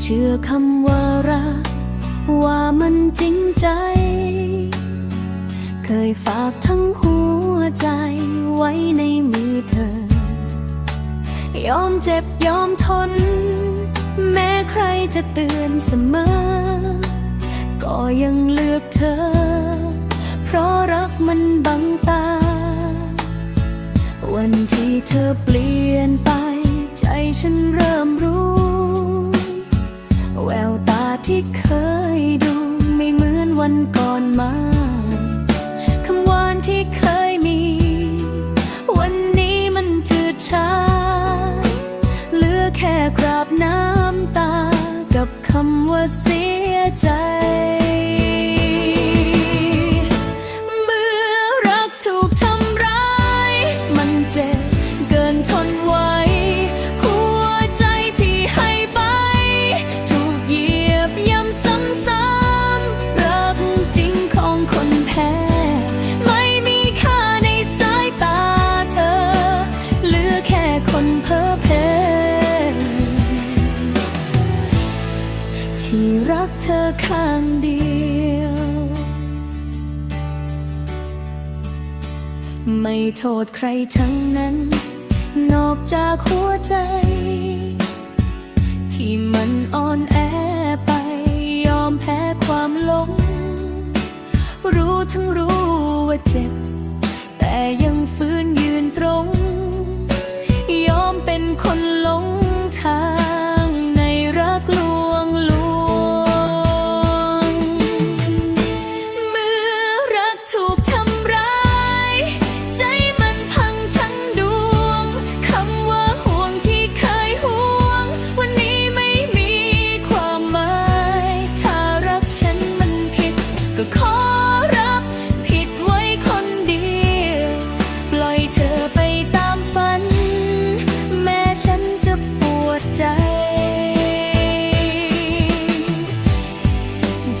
เชื่อคำว่ารัก ว่ามันจริงใจ เคยฝากทั้งหัวใจไว้ในมือเธอ ยอมเจ็บยอมทน แม้ใครจะเตือนเสมอ ก็ยังเลือกเธอ เพราะรักมันบังตา วันที่เธอเปลี่ยนไป ใจฉันเริ่มรู้ ที่เคยดูไม่เหมือนวันก่อนมาคำหวานที่เคยมี วันนี้มันจืดชาเหลือแค่กราบน้ำตา กับคำว่าเสียใจ เธอข้างเดียว ไม่โทษใครทั้งนั้น นอกจากหัวใจ ที่มันอ่อนแอไป ยอมแพ้ความหลง รู้ทั้งรู้ว่าเจ็บ แต่ยังฟื้นยืนตรง ก็ขอรับผิดไว้คนเดียว ปล่อยเธอไปตามฝัน แม้ฉันจะปวดใจ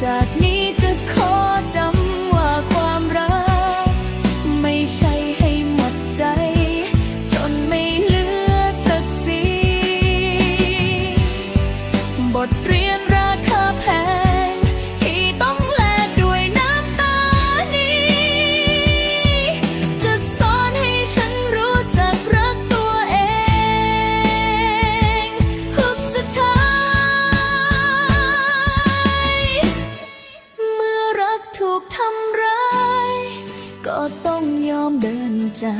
จากนี้จะขอ จา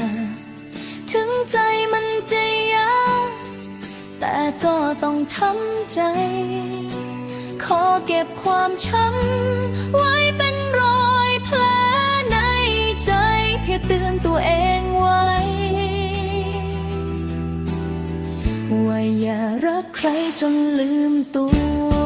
ถึงใจมันจะยากแต่ก็ต้องทำใจ ขอเก็บความช้ำไว้เป็นรอยแผลในใจ เพื่อเตือนตัวเองไว้ ว่าอย่ารักใครจนลืมตัว